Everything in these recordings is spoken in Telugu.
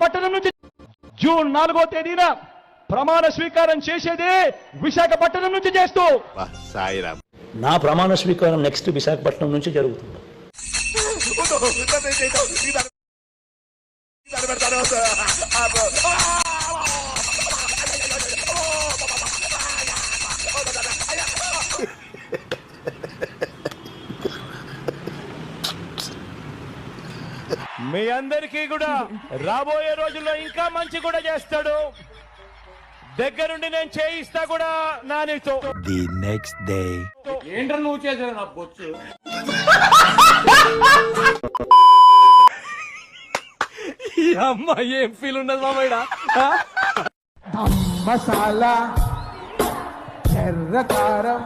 విశాఖపట్నం నుంచి జూన్ నాలుగో తేదీన ప్రమాణ స్వీకారం చేసేదే విశాఖపట్నం నుంచి చేస్తూ సాయిరామ్ నా ప్రమాణ స్వీకారం నెక్స్ట్ విశాఖపట్నం నుంచి జరుగుతుంది మీ అందరికీ కూడా రాబోయే రోజుల్లో ఇంకా మంచి కూడా చేస్తాడు. దగ్గరుండి నేను చేయిస్తా కూడా నానితో ది నెక్స్ట్ డే ఏంటో నువ్వు చేసావు నా బొచ్చు? ఈ అమ్మ ఏం ఫీల్ ఉండదు మామయ్య మసాలా ఎర్ర కారం.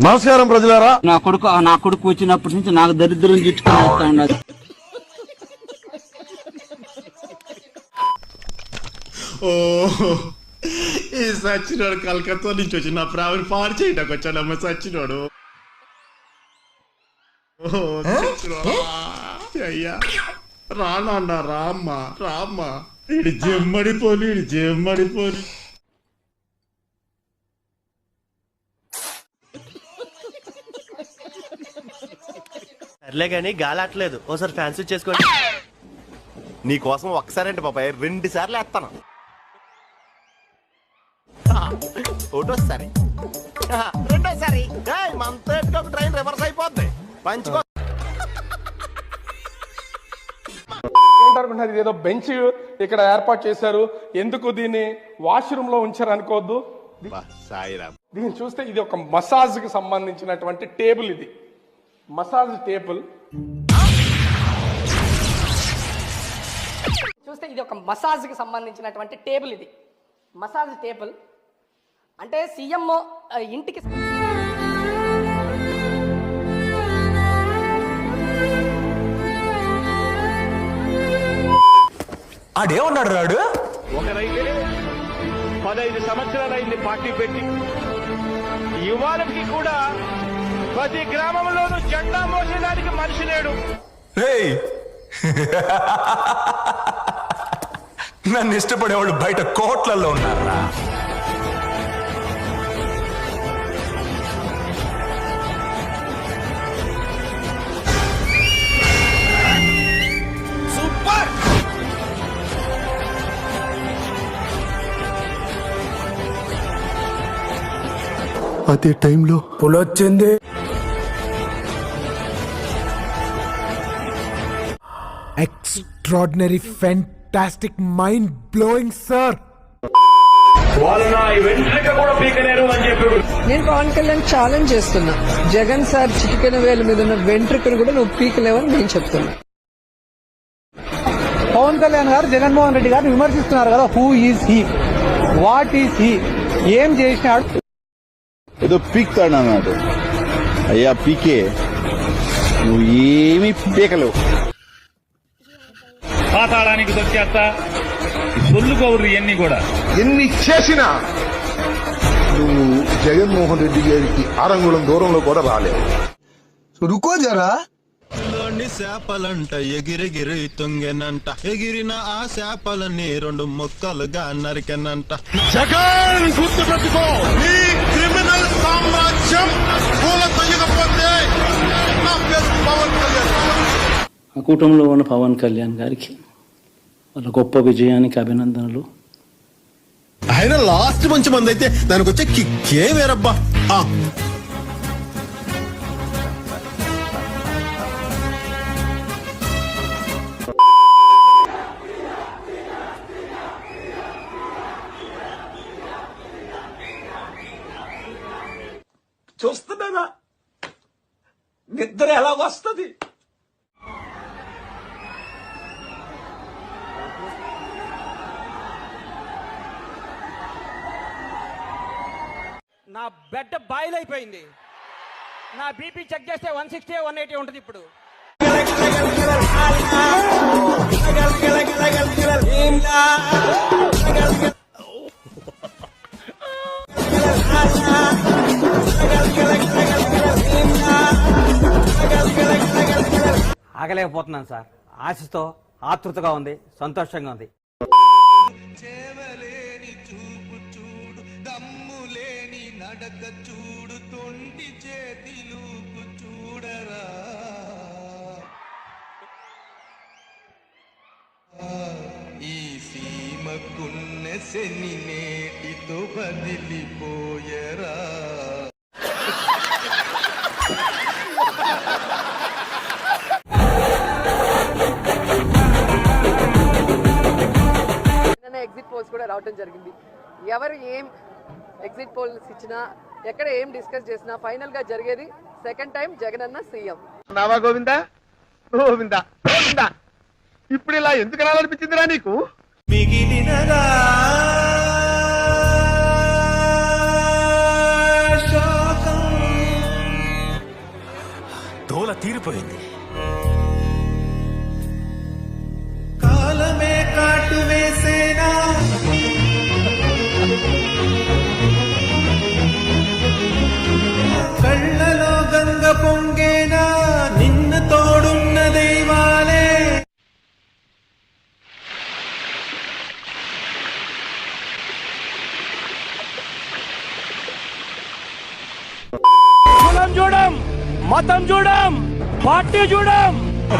నమస్కారం ప్రజలారా. నా కొడుకు నా కొడుకు వచ్చినప్పటి నుంచి నాకు దరిద్రం చుట్టుకుని వస్తా ఉన్నది ఓ ఈ సచ్చినోడు కలకత్తా నుంచి వచ్చి నా ప్రావిని పాడు చేయడానికి వచ్చాడమ్మ సచ్చినోడు. అయ్యా. రానా రామ్మ రామ్మ. ఇడి జమ్మడిపోలి ఇడి జమ్మడిపోలి సర్లే గాని గాలాట్లేదు. ఓసారి ఫ్యాన్సీ చేసుకోండి. నీ కోసం ఒక్కసారంటే పాపాయ్ రెండు సార్లు వేస్తాను. ఒకటోసారి. ఆ, రెండోసారి. ఏయ్, మనతో ఎట్టుకో ఒక ట్రైన్ రివర్స్ అయిపోద్ది. పంచుకో. ఏంటనుకుంటున్నారు? ఇదేదో బెంచ్ ఇక్కడ ఏర్పాటు చేశారు. ఎందుకు దీన్ని వాష్రూమ్లో ఉంచారు అనుకోవద్దు? బా, సాయిరామ్. దీన్ని చూస్తే ఇది ఒక మసాజ్కి సంబంధించినటువంటి టేబుల్ ఇది. Massage table. చూస్తే ఇది ఒక మసాజ్కి సంబంధించినటువంటి టేబుల్ ఇది. Massage table. అంటే సీఎం ఆ, ఇంటికి ఆడేమన్నాడు రాడు? ఒకరైతే పదహైదు సంవత్సరాలైంది పార్టీ పెట్టి. యువాలకి కూడా ప్రతి గ్రామంలోనూ జెండా మోసేదానికి మనిషి లేడు. నన్ను ఇష్టపడేవాళ్ళు బయట కోట్లలో ఉన్నారా అదే టైంలో పులొచ్చింది. Extraordinary fantastic mind blowing sir నేను పవన్ కళ్యాణ్ ఛాలెంజ్ చేస్తున్నా. జగన్ సార్ చిటికెన వేల మీద ఉన్న వెంట్రుకను కూడా నువ్వు పీకలేవని నేను చెప్తున్నా. పవన్ కళ్యాణ్ గారు జగన్మోహన్ రెడ్డి గారిని విమర్శిస్తున్నారు కదా who is he what is he ఏం చేసినాడు? ఏదో పీక్తాడు అన్నాడు అయ్యా పీకే. నువ్వు ఏమీ పీకలేవు. పాతాళానికి దొరికేస్తా సొల్లు కౌరు ఇవన్నీ కూడా. ఎన్ని చేసినా నువ్వు జగన్మోహన్ రెడ్డి గారికి ఆరంగుళం దూరంలో కూడా రాలేవు రుకో జరా. చేపలంట ఎగిరెగిరి తొంగెనంట. ఎగిరిన ఆ చేపలని రెండు ముక్కలుగా నరికెనంట. జగన్ గుర్తు పెట్టుకో నీ క్రిమినల్ సామ్రాజ్యం పూల తొయ్యకపోతే నా పేరు పవన్ కళ్యాణ్. ఆ కూటమిలో ఉన్న పవన్ కళ్యాణ్ గారికి వాళ్ళ గొప్ప విజయానికి అభినందనలు. ఆయన లాస్ట్ మంచి మంది అయితే దానికి వచ్చే కిక్కే వేరబ్బా. ఆ. చూస్తున్నానా? నిద్ర ఎలా వస్తుంది? నా బెడ్ బాయిల్ అయిపోయింది. నా బీపీ చెక్ చేస్తే వన్ సిక్స్టీ వన్ ఎయిటీ ఉంటుంది ఇప్పుడు. ఆగలేకపోతున్నాను సార్. ఆశతో ఆతృతగా ఉంది సంతోషంగా ఉంది. శని నేటితో బదిలిపోయరా. ఎగ్జిట్ పోల్స్ కూడా రావటం జరిగింది. ఎవరు ఏం ఎగ్జిట్ పోల్స్ ఇచ్చినా ఎక్కడ ఏం డిస్కస్ చేసినా ఫైనల్గా జరిగేది సెకండ్ టైం జగన్ అన్న సీఎం. నావా గోవిందా? గోవిందా గోవిందా. ఇప్పుడు ఇలా ఎందుకు రాలనిపించిందిరా నీకు? మిగిలినదా దోల తీరిపోయింది. కాలమే కాటు పార్టీ చూడం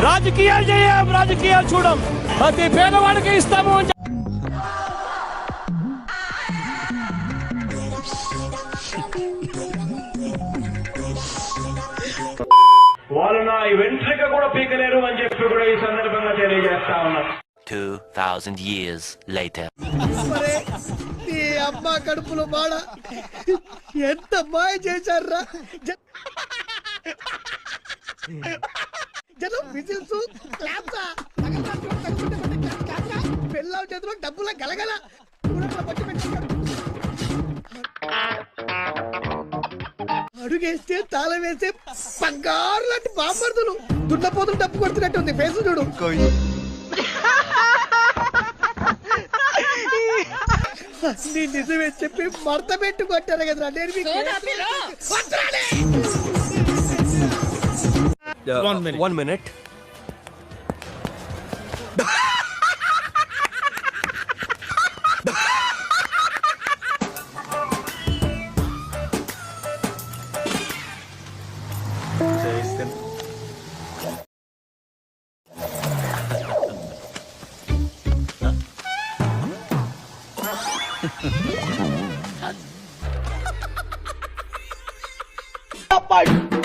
రాజకీయాలు చేయం రాజకీయాలు చూడం. ప్రతి పేదవాడికి ఇస్తాము వాళ్ళు నా వెంట్రిక కూడా పీకలేరు అని చెప్పి కూడా ఈ సందర్భంగా తెలియజేస్తా ఉన్నా. 2000 years later. నీ అమ్మ కడుపులో బాడ. ఎంత మాయ చేశారా జనం విజిల్స్ క్లాప్సా పెళ్ళాం చేతిలో డబ్బుల గలగల. అడుగేస్తే తాళం వేస్తే బంగారు లాంటి బాంబర్దులు దున్నపోతులు డబ్బు కొడుతున్నట్టు ఉంది ఫేసు చూడు. నీ నిజమే చెప్పి మడత పెట్టి కొట్టారు కదరా. నేను Uh, one minute. One minute. Fuck!